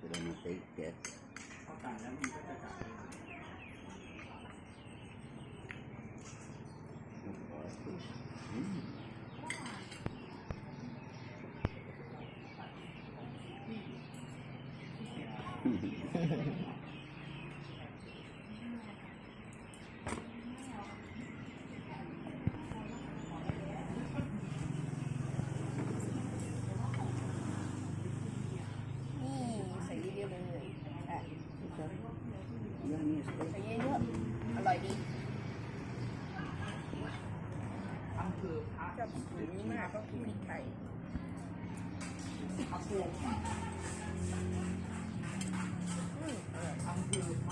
Put on a big gas. พอตัดแล้วมันก็จะจับเองนี่ใส่เยอะๆเลยอะ Yeah, yes, ใส่เยอะๆอร่อยดีอำเภอพระชอบสีนี้มากก็คือพริกไทยพระพรหมอืมอร่อยอำเภอพ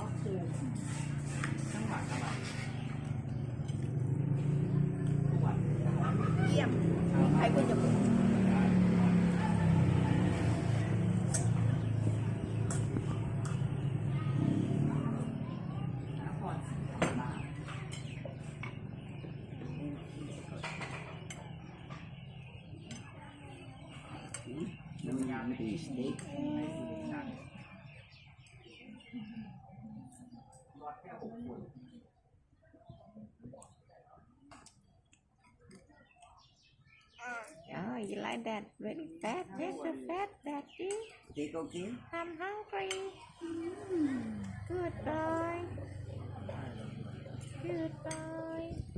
mistake. Oh, you like that very fat? Yes, so fat, Daddy. Take okay? I'm hungry. Mm. Good boy. Good boy.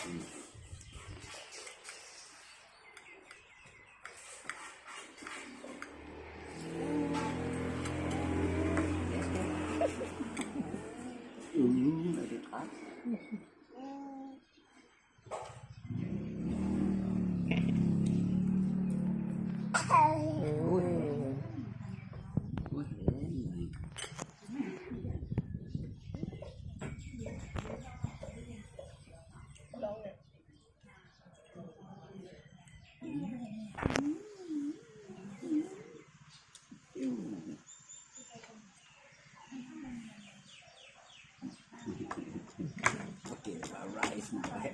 Mm-hmm.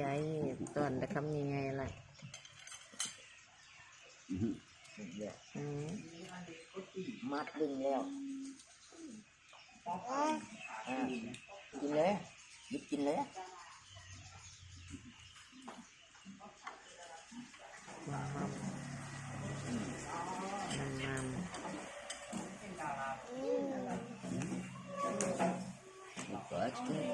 ยายขอหน่อยบ้านเจ้าของเอง Hmm? Mm. Mm. Mm. Ôi, big. คำยังไงล่ะมัดดึงแล้วกินเลยหยิบกินเลยมัมมัมมัมมัม Godt skal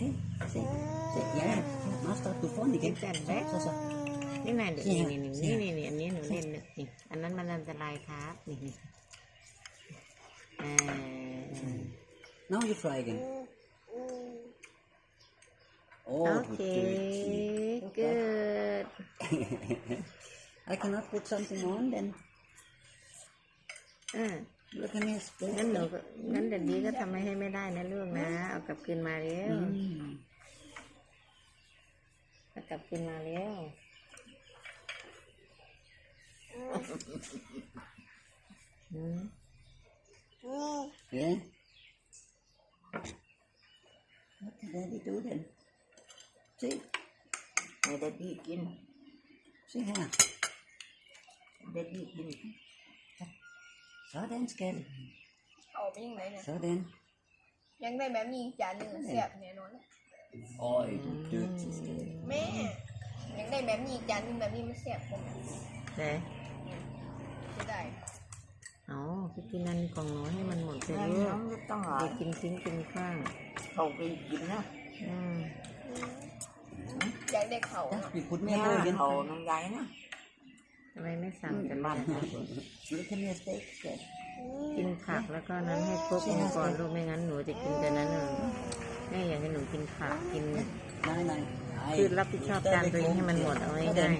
Okay. See? See? Yeah. Not start to phone again. Get that back. So, so. นี่นายนี่นี่นี่นี่นี่อันนี้หนูเล่นนะนี่อันนั้นมันอันตรายครับนี่นี่อ่า Now you try again. Oh, โอเค good. good I cannot put something on then. อ่า Look at me. it's good. งั้นหนูก็งั้นเดี๋ยวนี้ก็ทำให้ให้ไม่ได้นะลูกนะ เอากลับคืนมาเร็ว Mm. เอากลับคืนมาเร็วอืม Yeah? What did Daddy do then? See? ให้ได้ดีกิน See here. ได้ดีกิน So then, scared. เอาไปยังไงเนี่ย So then. ยังได้แบบนี้อีกจานหนึ่งอะแซ่บแน่นอนเลย Oh, you dirty scared. แม่ยังได้แบบนี้อีกจานหนึ่งแบบนี้มันแซ่บกว่าแต่จะได้เอาพี่กินนั่นของหนูให้มันหมดไปแม่ลูกน้องก็ต้องหลาอยย่ากินทิ้งกินขว้างเขาไปกินนะอืมอยากได้เขาอะ Yeah, we put แม่ me again. เขาน้องใหญ่นะ ทำไมไม่สั่งกันบ้าง Look at me steak. Scared. กินผักแล้วก็นั้นให้ครบองค์ก่อนลูกไม่งั้นหนูจะกินแต่นั้นเออแม่อยากให้หนูกินผักกิน Nein, nein. คือรับผิดชอบการตัวเองให้มันหมดเอา So ง่าย then.